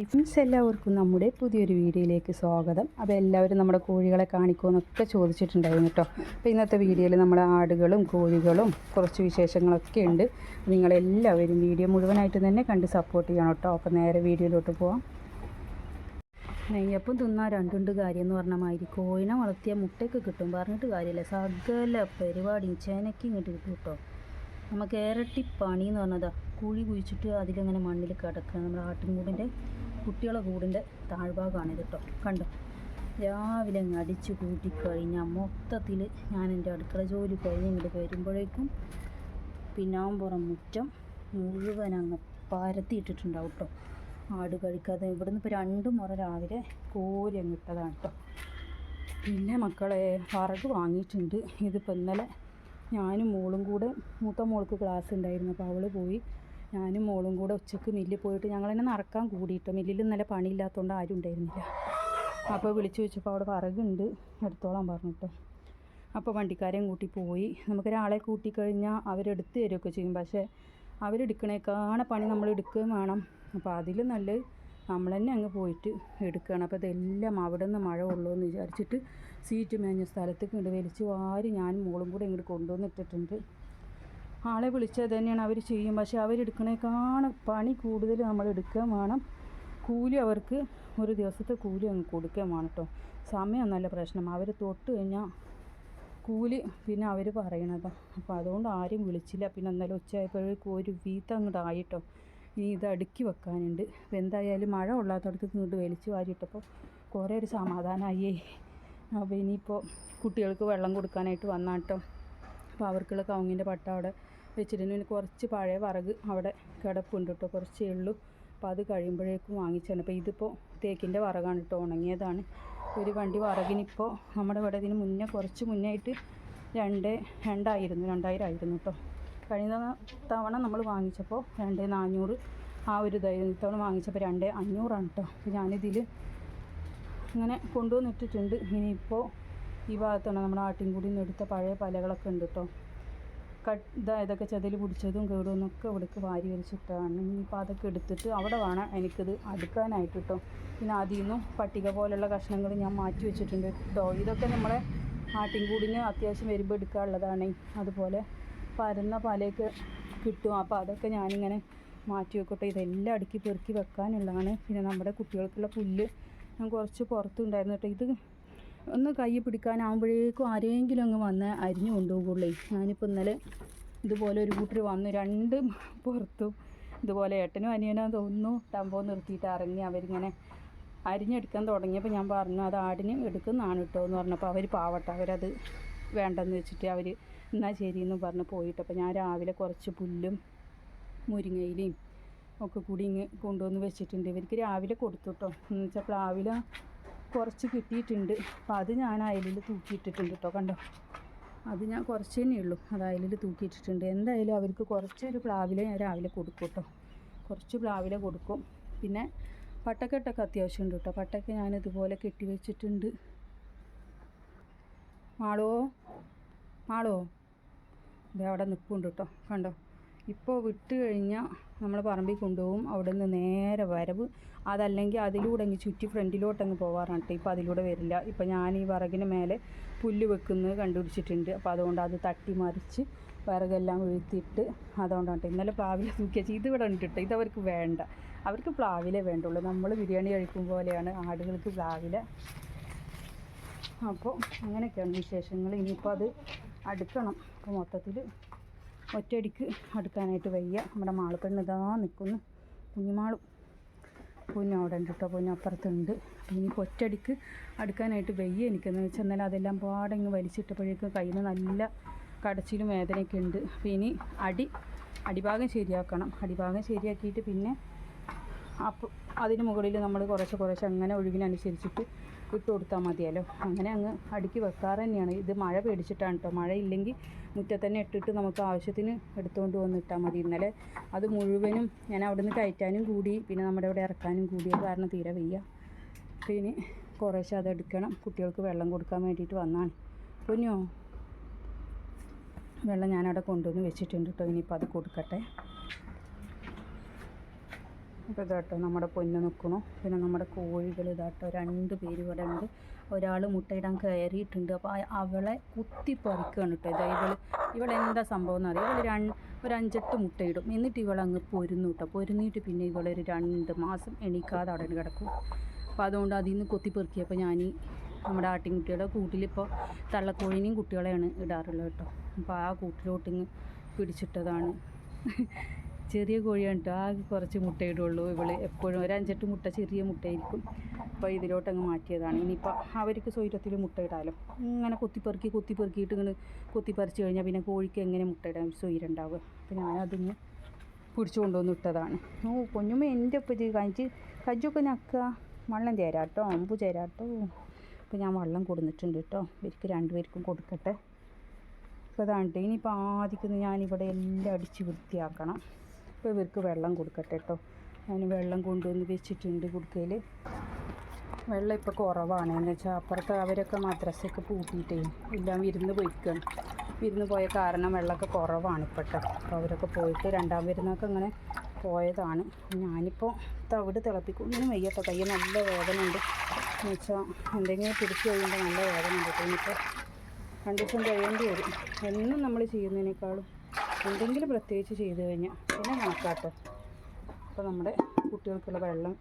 Hi friends എല്ലാവർക്കും നമ്മുടെ പുതിയൊരു വീഡിയോയിലേക്ക് സ്വാഗതം. അപ്പോൾ എല്ലാവരും നമ്മുടെ കോഴികളെ കാണിക്കുമെന്നൊക്കെ ചോദിച്ചിട്ടുണ്ടായിരുന്നു കേട്ടോ. അപ്പോൾ ഇന്നത്തെ വീഡിയോയിൽ നമ്മുടെ ആടുകളും കോഴികളും കുറച്ച് വിശേഷങ്ങളൊക്കെ ഉണ്ട്. നിങ്ങളെല്ലാവരും വീഡിയോ മുഴുവനായിട്ട് തന്നെ കണ്ട് സപ്പോർട്ട് ചെയ്യണം കേട്ടോ. അപ്പോൾ നേരെ വീഡിയോയിലോട്ട് പോവാം. നെയ്യപ്പം തിന്നാൽ രണ്ടുണ്ട് കാര്യം എന്ന് പറഞ്ഞ മാതിരി കോഴിനെ വളർത്തിയ മുട്ടയ്ക്ക് കിട്ടും പറഞ്ഞിട്ട് കാര്യമില്ല. സകല പരിപാടിയും ചേനയ്ക്ക് ഇങ്ങോട്ട് കിട്ടും കേട്ടോ. നമുക്ക് ഇരട്ടി പണി എന്ന് പറഞ്ഞതാ കുഴി കുഴിച്ചിട്ട് അതിലങ്ങനെ മണ്ണിൽ കിടക്കുക. നമ്മുടെ ആട്ടിൻകൂടിന്റെ കുട്ടികളെ കൂടിന്റെ താഴ്ഭാഗമാണ് കേട്ടോ കണ്ടോ? രാവിലെ അങ്ങ് അടിച്ച് കൂട്ടിക്കഴിഞ്ഞാൽ മൊത്തത്തിൽ ഞാൻ എന്റെ അടുക്കള ജോലി കഴിഞ്ഞ് ഇങ്ങോട്ട് വരുമ്പോഴേക്കും പിന്നാമ്പുറം മുറ്റം മുഴുവൻ അങ്ങ് പരത്തിയിട്ടിട്ടുണ്ടാവും കേട്ടോ ആട് കഴിക്കാതെ ഇവിടുന്ന് ഇപ്പോൾ രണ്ട് മുറ രാവിലെ കോരി അങ്ങ് ഇട്ടതാണ് കേട്ടോ പിന്നെ മക്കളെ വറക് വാങ്ങിയിട്ടുണ്ട്. ഇതിപ്പോൾ ഇന്നലെ ഞാനും മോളും കൂടെ മൂത്ത മോൾക്ക് ക്ലാസ് ഉണ്ടായിരുന്നു. അപ്പോൾ അവൾ പോയി ഞാനും മോളും കൂടെ ഉച്ചയ്ക്ക് മില്ലിൽ പോയിട്ട് ഞങ്ങൾ തന്നെ നടക്കാൻ കൂടിയിട്ട്. മില്ലിൽ ഇന്നലെ പണിയില്ലാത്തതുകൊണ്ട് ആരും ഉണ്ടായിരുന്നില്ല. അപ്പോൾ വിളിച്ചു വെച്ചപ്പോൾ അവിടെ വിറകുണ്ട്. എടുത്തോളാൻ പറഞ്ഞിട്ട്. അപ്പോൾ വണ്ടിക്കാരെയും കൂട്ടി പോയി. നമുക്കൊരാളെ കൂട്ടിക്കഴിഞ്ഞാൽ അവരെടുത്ത് തരുമൊക്കെ ചെയ്യും. പക്ഷേ അവരെടുക്കണേക്കാണ പണി നമ്മൾ എടുക്കുകയും വേണം. അപ്പോൾ അതിൽ നല്ല നമ്മൾ തന്നെ അങ്ങ് പോയിട്ട് എടുക്കുകയാണ്. അപ്പോൾ ഇതെല്ലാം അവിടെ നിന്ന് മഴ ഉള്ളൂ എന്ന് വിചാരിച്ചിട്ട് സീറ്റ് മേഞ്ഞ സ്ഥലത്തേക്ക് ഇങ്ങോട്ട് വലിച്ചു വാരി ഞാനും മോളും കൂടെ ഇങ്ങോട്ട് കൊണ്ടുവന്നിട്ടിട്ടുണ്ട്. ആളെ വിളിച്ചത് തന്നെയാണ് അവർ ചെയ്യും. പക്ഷേ അവരെടുക്കണേക്കാണ് പണി കൂടുതൽ നമ്മൾ എടുക്കുകയും വേണം. കൂലി അവർക്ക് ഒരു ദിവസത്തെ കൂലി അങ്ങ് കൊടുക്കുകയും വേണം കേട്ടോ. സമയം നല്ല പ്രശ്നം. അവർ തൊട്ട് കഴിഞ്ഞാൽ കൂലി പിന്നെ അവർ പറയണത്. അപ്പോൾ അതുകൊണ്ട് ആരും വിളിച്ചില്ല. പിന്നെ ഇന്നലെ ഉച്ചയായപ്പോഴേക്കും ഒരു വീത്തം അങ്ങോട്ട് ആയിട്ടോ ഇനി ഇത് അടുക്കി വെക്കാനുണ്ട്. അപ്പോൾ എന്തായാലും മഴ ഉള്ളാത്തടത്ത് ഇങ്ങോട്ട് വലിച്ചു വാരിയിട്ടപ്പോൾ കുറേ ഒരു സമാധാനമായേ. അപ്പോൾ ഇനിയിപ്പോൾ കുട്ടികൾക്ക് വെള്ളം കൊടുക്കാനായിട്ട് വന്നാട്ടോ അപ്പോൾ അവർക്കുള്ള കവുങ്ങിന്റെ പട്ട അവിടെ വെച്ചിട്ടുണ്ട് പിന്നെ കുറച്ച് പഴയ വറക് അവിടെ കിടപ്പുണ്ട് കേട്ടോ കുറച്ചേ ഉള്ളൂ. അപ്പോൾ അത് കഴിയുമ്പോഴേക്കും വാങ്ങിച്ചാണ് അപ്പോൾ ഇതിപ്പോൾ തേക്കിന്റെ വറകാണ് കേട്ടോ ഉണങ്ങിയതാണ്. ഒരു വണ്ടി വറകിനിപ്പോൾ നമ്മുടെ ഇവിടെ ഇതിന് മുന്നേ കുറച്ച് മുന്നേ ആയിട്ട് രണ്ട് രണ്ടായിരുന്നു രണ്ടായിരം ആയിരുന്നു കേട്ടോ കഴിഞ്ഞ തവണ നമ്മൾ വാങ്ങിച്ചപ്പോൾ രണ്ട് നാനൂറ് ആ ഒരു ഇതായിരുന്നു. ഇത്തവണ വാങ്ങിച്ചപ്പോൾ രണ്ട് അഞ്ഞൂറാണ് കേട്ടോ അപ്പോൾ ഞാനിതിൽ ഇങ്ങനെ കൊണ്ടുവന്നിട്ടിട്ടുണ്ട്. ഇനിയിപ്പോൾ ഈ ഭാഗത്താണ് നമ്മുടെ ആട്ടിൻകൂടി നിന്ന് എടുത്ത പഴയ പലകളൊക്കെ ഉണ്ട് കേട്ടോ കട്ട് ഇതായതൊക്കെ ചതിൽ പിടിച്ചതും കേടുമെന്നൊക്കെ ഇവിടേക്ക് വാരി വലിച്ചിട്ടാണ്. ഇനിയിപ്പോൾ അതൊക്കെ എടുത്തിട്ട് അവിടെ വേണം എനിക്കിത് അടുക്കാനായിട്ട് കേട്ടോ പിന്നെ അതിൽ നിന്നും പട്ടിക പോലുള്ള കഷ്ണങ്ങൾ ഞാൻ മാറ്റി വെച്ചിട്ടുണ്ട്. കേട്ടോ ഇതൊക്കെ നമ്മളെ ആട്ടിൻകൂടിന് അത്യാവശ്യം വരുമ്പോൾ എടുക്കാനുള്ളതാണ്. അതുപോലെ പരന്ന പലയൊക്കെ കിട്ടും. അപ്പോൾ അതൊക്കെ ഞാനിങ്ങനെ മാറ്റി വെക്കട്ടെ. ഇതെല്ലാം അടുക്കി പെറുക്കി വെക്കാനുള്ളതാണ്. പിന്നെ നമ്മുടെ കുട്ടികൾക്കുള്ള പുല്ല് ഞാൻ കുറച്ച് പുറത്തുണ്ടായിരുന്നു കേട്ടോ ഇത് ഒന്ന് കൈ പിടിക്കാനാകുമ്പോഴേക്കും ആരെങ്കിലും അങ്ങ് വന്ന് അരിഞ്ഞു കൊണ്ടുപോകുള്ളേ. ഞാനിപ്പോൾ ഇന്നലെ ഇതുപോലെ ഒരു കൂട്ടർ വന്നു രണ്ട് പുറത്തും ഇതുപോലെ ഏട്ടനും അനിയനോ തോന്നുന്നു തമ്പോ നിർത്തിയിട്ട് ഇറങ്ങി അവരിങ്ങനെ അരിഞ്ഞെടുക്കാൻ തുടങ്ങിയപ്പോൾ ഞാൻ പറഞ്ഞു അത് ആടിന് എടുക്കുന്നതാണ് കേട്ടോ എന്ന് പറഞ്ഞപ്പോൾ അവർ പാവട്ടെ അവരത് വേണ്ടെന്ന് വെച്ചിട്ട് അവർ എന്നാൽ ശരിയെന്ന് പറഞ്ഞ് പോയിട്ട്. അപ്പോൾ ഞാൻ രാവിലെ കുറച്ച് പുല്ലും മുരിങ്ങയിലയും ഒക്കെ കൂടി ഇങ്ങ് കൊണ്ടുവന്ന് വെച്ചിട്ടുണ്ട്. ഇവർക്ക് രാവിലെ കൊടുത്തു കേട്ടോ എന്ന് വെച്ചാൽ പ്ലാവില കുറച്ച് കിട്ടിയിട്ടുണ്ട്. അപ്പോൾ അത് ഞാൻ അയലിൽ തൂക്കിയിട്ടിട്ടുണ്ട് കേട്ടോ കണ്ടോ? അത് ഞാൻ കുറച്ച് തന്നെ ഉള്ളൂ. അത് അയലിൽ തൂക്കിയിട്ടിട്ടുണ്ട്. എന്തായാലും അവർക്ക് കുറച്ചൊരു പ്ലാവിലെ ഞാൻ രാവിലെ കൊടുക്കും കേട്ടോ കുറച്ച് പ്ലാവിലെ കൊടുക്കും. പിന്നെ പട്ടക്കെട്ടൊക്കെ അത്യാവശ്യമുണ്ട് കേട്ടോ പട്ടൊക്കെ ഞാൻ ഇതുപോലെ കെട്ടി വെച്ചിട്ടുണ്ട്. മാളോ? മാളോ? ഇത് അവിടെ നിൽപ്പുണ്ട് കേട്ടോ കണ്ടോ? ഇപ്പോൾ വിട്ട് കഴിഞ്ഞാൽ നമ്മൾ പറമ്പിൽ കൊണ്ടുപോകും. അവിടെ നിന്ന് നേരെ വരവ്. അതല്ലെങ്കിൽ അതിലൂടെ അങ്ങ് ചുറ്റി ഫ്രണ്ടിലോട്ടങ്ങ് പോകാറാണ് കേട്ടോ. ഇപ്പോൾ അതിലൂടെ വരില്ല. ഇപ്പോൾ ഞാൻ ഈ വിറകിന് മേലെ പുല്ല് വെക്കുന്നത് കണ്ടുപിടിച്ചിട്ടുണ്ട്. അപ്പോൾ അതുകൊണ്ട് അത് തട്ടി മറിച്ച് വിറകെല്ലാം വീഴ്ത്തിയിട്ട് അതുകൊണ്ടാണ് ഇന്നലെ പ്ലാവില തൂക്കിയ ഇത് ഇവിടെ ഉണ്ട് കേട്ടോ. ഇതവർക്ക് വേണ്ട. അവർക്ക് പ്ലാവിലെ വേണ്ടുള്ളൂ. നമ്മൾ ബിരിയാണി കഴിക്കും പോലെയാണ് ആടുകൾക്ക് പ്ലാവില. അപ്പോൾ അങ്ങനെയൊക്കെയാണ് വിശേഷങ്ങൾ. ഇനിയിപ്പോൾ അത് അടുക്കണം. അപ്പോൾ മൊത്തത്തിൽ ഒറ്റയടിക്ക് അടുക്കാനായിട്ട് വയ്യ. നമ്മുടെ മാളപ്പെണ്ണ് ഇതാ നിൽക്കുന്നു കുഞ്ഞുമാളും കുഞ്ഞു അവിടെ ഉണ്ട് കേട്ടോ. കുഞ്ഞു അപ്പുറത്തുണ്ട്. എനിക്ക് ഒറ്റയടിക്ക് അടുക്കാനായിട്ട് വയ്യ എനിക്കെന്ന് വെച്ചാൽ എന്നാലും അതെല്ലാം പാടെ ഇങ്ങ് വലിച്ചിട്ടപ്പോഴേക്കും കയ്യിൽ നല്ല കടച്ചിലും വേദനയൊക്കെ ഉണ്ട്. അപ്പോൾ ഇനി അടി അടിഭാഗം ശരിയാക്കണം. അടിഭാഗം ശരിയാക്കിയിട്ട് പിന്നെ അപ്പോൾ അതിന് മുകളിൽ നമ്മൾ കുറച്ച് കുറച്ച് അങ്ങനെ ഒഴിവിനനുസരിച്ചിട്ട് ഇട്ട് കൊടുത്താൽ മതിയല്ലോ. അങ്ങനെ അങ്ങ് അടുക്കി വെക്കാറ് തന്നെയാണ്. ഇത് മഴ പേടിച്ചിട്ടാണ് കേട്ടോ മഴ ഇല്ലെങ്കിൽ മുറ്റത്ത് തന്നെ ഇട്ടിട്ട് നമുക്ക് ആവശ്യത്തിന് എടുത്തുകൊണ്ട് വന്ന് ഇട്ടാൽ മതി. ഇന്നലെ അത് മുഴുവനും ഞാൻ അവിടെ നിന്ന് കയറ്റാനും കൂടി പിന്നെ നമ്മുടെ ഇവിടെ ഇറക്കാനും കൂടിയ കാരണം തീരെ വയ്യ. പിന്നെ കുറേശ്ശെ അതെടുക്കണം കുട്ടികൾക്ക് വെള്ളം കൊടുക്കാൻ വേണ്ടിയിട്ട് വന്നാണ്. പൊന്നോ? വെള്ളം ഞാനവിടെ കൊണ്ടുവന്ന് വെച്ചിട്ടുണ്ട് കേട്ടോ ഇനിയിപ്പോൾ അത് കൊടുക്കട്ടെ. അപ്പോൾ ഇതാട്ടോ നമ്മുടെ പൊന്ന് നിൽക്കണു പിന്നെ നമ്മുടെ കോഴികൾ ഇതാട്ടോ രണ്ട് പേര് ഇവിടെ ഉണ്ട്. ഒരാൾ മുട്ടയിടാൻ കയറിയിട്ടുണ്ട്. അപ്പോൾ അവളെ കുത്തി പറിക്കുകയാണ് കേട്ടോ. ഇതാ ഇവൾ ഇവളെന്താ സംഭവം എന്ന് അറിയാം. ഇവൾ രണ്ട് ഒരു അഞ്ചെട്ട് മുട്ടയിടും. എന്നിട്ട് ഇവളങ്ങ് പൊരുന്നു കേട്ടോ. പൊരുന്നിട്ട് പിന്നെ ഇവളൊരു രണ്ട് മാസം എണീക്കാതെ അവിടെ കിടക്കും. അപ്പോൾ അതുകൊണ്ട് അതിൽ നിന്ന് കൊത്തി പെറുക്കിയപ്പോൾ ഞാൻ നമ്മുടെ ആട്ടിൻകുട്ടിയുടെ കൂട്ടിലിപ്പോൾ തള്ളക്കോഴിനെയും കുട്ടികളെയാണ് ഇടാറുള്ളത് കേട്ടോ. അപ്പോൾ ആ കൂട്ടിലോട്ടിങ്ങ് പിടിച്ചിട്ടതാണ്. ചെറിയ കോഴിയാണ് കേട്ടോ. ആകെ കുറച്ച് മുട്ടയിടുള്ളൂ ഇവൾ. എപ്പോഴും ഒരു അഞ്ചെട്ട് മുട്ട ചെറിയ മുട്ടയായിരിക്കും. അപ്പോൾ ഇതിലോട്ടങ്ങ് മാറ്റിയതാണ്. ഇനിയിപ്പോൾ അവർക്ക് സ്വൈരത്തിൽ മുട്ടയിടാലോ ഇങ്ങനെ കൊത്തിപ്പെറുക്കി കൊത്തിപ്പെറുക്കിയിട്ട് ഇങ്ങനെ കൊത്തിപ്പറിച്ച് കഴിഞ്ഞാൽ പിന്നെ കോഴിക്ക് എങ്ങനെ മുട്ട മുട്ടയിടാൻ സ്വൈരം ഉണ്ടാവുക അപ്പോൾ ഞാനതിന് പിടിച്ചു കൊണ്ടുവന്ന് ഇട്ടതാണ്. ഓ കുഞ്ഞുമ്മ എന്റെ ഒപ്പം ഇത് കഞ്ചൊക്കെ ഞക്കുക വെള്ളം ചേരാട്ടോ അമ്പു ചേരാട്ടോ അപ്പോൾ ഞാൻ വെള്ളം കൊടുത്തിട്ടുണ്ട് കേട്ടോ. ഇവർക്ക് രണ്ടുപേർക്കും കൊടുക്കട്ടെ. അപ്പോൾ അതാണ് ഇനിയിപ്പോൾ ആദ്യം ഞാനിവിടെ എല്ലാം അടിച്ച് വൃത്തിയാക്കണം. അപ്പോൾ ഇവർക്ക് വെള്ളം കൊടുക്കട്ടെ കേട്ടോ ഞാൻ വെള്ളം കൊണ്ടുവന്ന് വെച്ചിട്ടുണ്ട് കുടുക്കയിൽ വെള്ളം ഇപ്പോൾ കുറവാണ്. എന്ന് വെച്ചാൽ അപ്പുറത്ത് അവരൊക്കെ മദ്രസയൊക്കെ പൂട്ടിയിട്ടേ എല്ലാം വിരുന്ന് പോയിക്കാണ്. വിരുന്ന് പോയ കാരണം വെള്ളമൊക്കെ കുറവാണ് ഇപ്പോഴത്തെ അപ്പോൾ അവരൊക്കെ പോയിട്ട് രണ്ടാം വിരുന്നൊക്കെ ഇങ്ങനെ പോയതാണ്. ഞാനിപ്പോൾ തവിട് തിളപ്പിക്കും. ഒന്നും വയ്യട്ടോ കയ്യിൽ നല്ല വേദന ഉണ്ട് എന്ന് വെച്ചാൽ എന്തെങ്കിലും പിടിച്ച് കഴിയുമ്പോൾ നല്ല വേദന ഉണ്ട് കേട്ടോ ഇനിയിപ്പോൾ രണ്ട് ദിവസം കഴിയേണ്ടി വരും. എന്നും നമ്മൾ ചെയ്യുന്നതിനേക്കാളും എന്തെങ്കിലും പ്രത്യേകിച്ച് ചെയ്ത് കഴിഞ്ഞാൽ പിന്നെ കണക്കാട്ടോ അപ്പോൾ നമ്മുടെ കുട്ടികൾക്കുള്ള വെള്ളം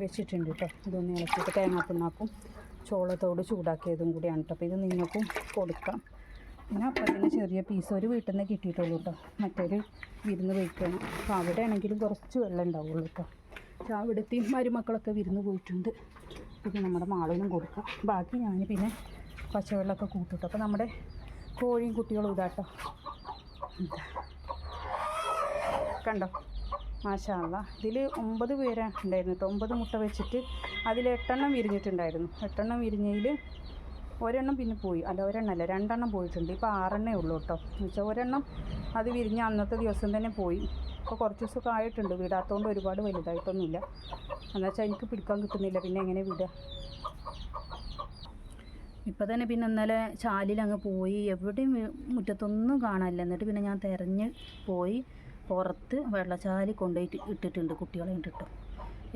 വെച്ചിട്ടുണ്ട് കേട്ടോ ഇതൊന്ന് ഇളക്കിയിട്ട് തേങ്ങാപ്പിണ്ണാക്കും. ചോളത്തോട് ചൂടാക്കിയതും കൂടിയാണ് കേട്ടോ അപ്പോൾ ഇത് നിങ്ങൾക്കും കൊടുക്കാം. പിന്നെ അപ്പം തന്നെ ചെറിയ പീസ് ഒരു വീട്ടിൽ നിന്ന് കിട്ടിയിട്ടുള്ളൂ കേട്ടോ മറ്റൊരു വിരുന്ന് പോയിക്കാണ്. അപ്പോൾ അവിടെ ആണെങ്കിലും കുറച്ച് വെള്ളം ഉണ്ടാവുള്ളൂ കേട്ടോ അവിടുത്തെയും മരുമക്കളൊക്കെ വിരുന്ന് പോയിട്ടുണ്ട്. ഇത് നമ്മുടെ മാളിനും കൊടുക്കാം. ബാക്കി ഞാൻ പിന്നെ പച്ചവെള്ളമൊക്കെ കൂട്ടിട്ടു അപ്പോൾ നമ്മുടെ കോഴിയും കുട്ടികളും ഇതാട്ടോ ഇതാ. കണ്ടോ? മാഷാള്ള ഇതിൽ ഒമ്പത് പേരാ ഉണ്ടായിരുന്നു കേട്ടോ ഒമ്പത് മുട്ട വെച്ചിട്ട് അതിൽ എട്ടെണ്ണം വിരിഞ്ഞിട്ടുണ്ടായിരുന്നു. എട്ടെണ്ണം വിരിഞ്ഞതിൽ ഒരെണ്ണം പിന്നെ പോയി. അല്ല ഒരെണ്ണം അല്ല രണ്ടെണ്ണം പോയിട്ടുണ്ട്. ഇപ്പോൾ ആറെണ്ണേ ഉള്ളൂ കേട്ടോ എന്ന് വെച്ചാൽ ഒരെണ്ണം അത് വിരിഞ്ഞ അന്നത്തെ ദിവസം തന്നെ പോയി. ഇപ്പോൾ കുറച്ച് ദിവസമൊക്കെ ആയിട്ടുണ്ട്. വിടാത്തതുകൊണ്ട് ഒരുപാട് വലുതായിട്ടൊന്നുമില്ല. എന്നുവെച്ചാൽ എനിക്ക് പിടിക്കാൻ കിട്ടുന്നില്ല. പിന്നെ എങ്ങനെ വിടുക ഇപ്പം തന്നെ പിന്നെ ഇന്നലെ ചാലിൽ അങ്ങ് പോയി. എവിടെയും മുറ്റത്തൊന്നും കാണാനില്ല. എന്നിട്ട് പിന്നെ ഞാൻ തിരഞ്ഞ് പോയി. പുറത്ത് വെള്ളച്ചാലി കൊണ്ടുപോയിട്ട് ഇട്ടിട്ടുണ്ട് കുട്ടികളെ ഇട്ടിട്ട്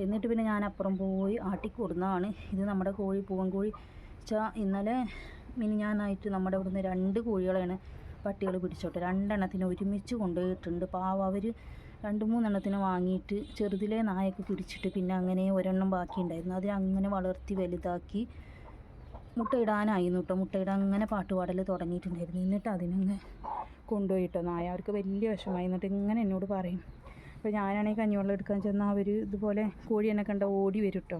എന്നിട്ട് പിന്നെ ഞാൻ അപ്പുറം പോയി ആട്ടി കൊടുന്നതാണ് ഇത് നമ്മുടെ കോഴി പൂവൻ കോഴി വെച്ചാൽ ഇന്നലെ ആയിട്ട് നമ്മുടെ ഇവിടുന്ന് രണ്ട് കോഴികളെയാണ് പട്ടികൾ പിടിച്ചോട്ടെ. രണ്ടെണ്ണത്തിന് ഒരുമിച്ച് കൊണ്ടുപോയിട്ടുണ്ട് പാവം അവർ രണ്ട് മൂന്നെണ്ണത്തിന് വാങ്ങിയിട്ട് ചെറുതിലെ നായൊക്കെ പിടിച്ചിട്ട് പിന്നെ അങ്ങനെ ഒരെണ്ണം ബാക്കി ഉണ്ടായിരുന്നു അതിനെ അങ്ങനെ വളർത്തി വലുതാക്കി മുട്ടയിടാനായിരുന്നു കേട്ടോ മുട്ടയിടാൻ അങ്ങനെ പാട്ടുപാടൽ തുടങ്ങിയിട്ടുണ്ടായിരുന്നു. എന്നിട്ട് അതിനങ്ങ് കൊണ്ടുപോയിട്ടോ നായ അവർക്ക് വലിയ വിഷമായി എന്നിട്ട് ഇങ്ങനെ എന്നോട് പറയും. അപ്പോൾ ഞാനാണെങ്കിൽ കഞ്ഞിവെള്ളം എടുക്കാൻ ചെന്നാൽ അവർ ഇതുപോലെ കോഴി എന്നെ കണ്ട ഓടി വരും കേട്ടോ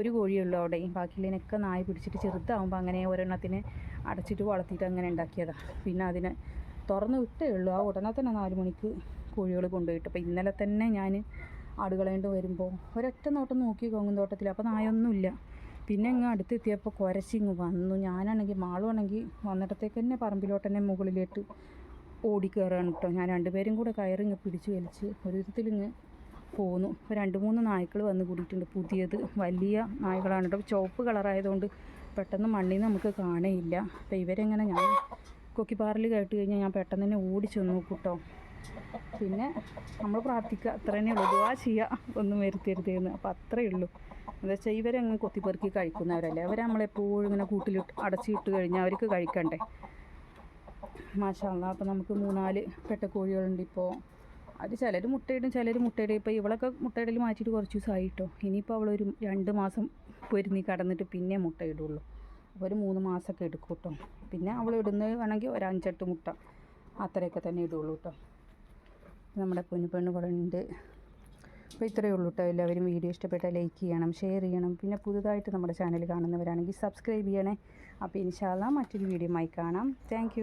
ഒരു കോഴിയുള്ളൂ അവിടെ. ബാക്കിയുള്ളതിനൊക്കെ നായ പിടിച്ചിട്ട് ചെറുതാവുമ്പോൾ അങ്ങനെ ഒരെണ്ണത്തിന് അടച്ചിട്ട് വളർത്തിയിട്ട് അങ്ങനെ ഉണ്ടാക്കിയതാണ് പിന്നെ അതിനെ തുറന്ന് വിട്ടേ ഉള്ളൂ. ആ ഉടനെ തന്നെ നാല് മണിക്ക് കോഴികൾ കൊണ്ടുപോയിട്ട്. അപ്പോൾ ഇന്നലെ തന്നെ ഞാൻ ആടുകളേണ്ട് വരുമ്പോൾ ഒരൊറ്റ നോട്ടം നോക്കി കൊങ്ങും തോട്ടത്തിൽ അപ്പോൾ നായൊന്നുമില്ല. പിന്നെ ഇങ്ങ് അടുത്തെത്തിയപ്പോൾ കുരച്ചിങ്ങ് വന്നു. ഞാനാണെങ്കിൽ മാളുവാണെങ്കിൽ വന്നിടത്തേക്ക് തന്നെ പറമ്പിലോട്ട് തന്നെ മുകളിലോട്ട് ഓടിക്കയറാണ് കേട്ടോ ഞാൻ രണ്ടുപേരും കൂടെ കയറി ഇങ്ങ് പിടിച്ച് വലിച്ച് ഒരു വിധത്തിലിങ്ങ് പോന്നു. ഇപ്പോൾ രണ്ട് മൂന്ന് നായ്ക്കൾ വന്ന് കൂടിയിട്ടുണ്ട്. പുതിയത് വലിയ നായ്ക്കളാണ് കേട്ടോ ചുവപ്പ് കളറായതുകൊണ്ട് പെട്ടെന്ന് മണ്ണിൽ നിന്ന് നമുക്ക് കാണേയില്ല. അപ്പോൾ ഇവരെങ്ങനെ ഞാൻ കൊക്കിപ്പാറിൽ കേട്ട് കഴിഞ്ഞാൽ ഞാൻ പെട്ടെന്ന് തന്നെ ഓടിച്ചു നോക്കും കേട്ടോ പിന്നെ നമ്മൾ പ്രാർത്ഥിക്കുക. അത്ര തന്നെ ഉള്ളൂ. ദുവാ ചെയ്യുക ഒന്നും വരുത്തരുതെന്ന്. അപ്പോൾ അത്രയേ ഉള്ളൂ എന്താ വെച്ചാൽ ഇവരങ്ങ് കൊത്തിപ്പെറുക്കി കഴിക്കുന്നവരല്ലേ? അവർ നമ്മളെപ്പോഴും ഇങ്ങനെ കൂട്ടിലിട്ട് അടച്ചിട്ട് കഴിഞ്ഞാൽ അവർക്ക് കഴിക്കണ്ടേ? മാഷാല്ല അപ്പോൾ നമുക്ക് മൂന്നാൽ പെട്ടക്കോഴികളുണ്ട് ഇപ്പോൾ അത് ചിലർ മുട്ടയിടും ചിലർ മുട്ടയിടും. ഇപ്പോൾ ഇവളൊക്കെ മുട്ടയിടൽ മാറ്റിയിട്ട് കുറച്ച് ദിവസമായി കേട്ടോ ഇനിയിപ്പോൾ അവളൊരു രണ്ട് മാസം പൊരുന്നി കടന്നിട്ട് പിന്നെ മുട്ടയിടുള്ളൂ. അപ്പോൾ ഒരു മൂന്ന് മാസമൊക്കെ എടുക്കും കേട്ടോ പിന്നെ അവൾ ഇടുന്നത് വേണമെങ്കിൽ ഒരു അഞ്ചെട്ട് മുട്ട അത്രയൊക്കെ തന്നെ ഇടുള്ളൂ കേട്ടോ നമ്മുടെ പൊന്നു പെണ്ണ് ഇവിടെ ഉണ്ട് അപ്പോൾ ഇത്രയേ ഉള്ളൂ കേട്ടോ. എല്ലാവരും വീഡിയോ ഇഷ്ടപ്പെട്ടാൽ ലൈക്ക് ചെയ്യണം ഷെയർ ചെയ്യണം. പിന്നെ പുതുതായിട്ട് നമ്മുടെ ചാനൽ കാണുന്നവരാണെങ്കിൽ സബ്സ്ക്രൈബ് ചെയ്യണേ. അപ്പോൾ ഇൻഷാല്ല മറ്റൊരു വീഡിയോ ആയി കാണാം. താങ്ക്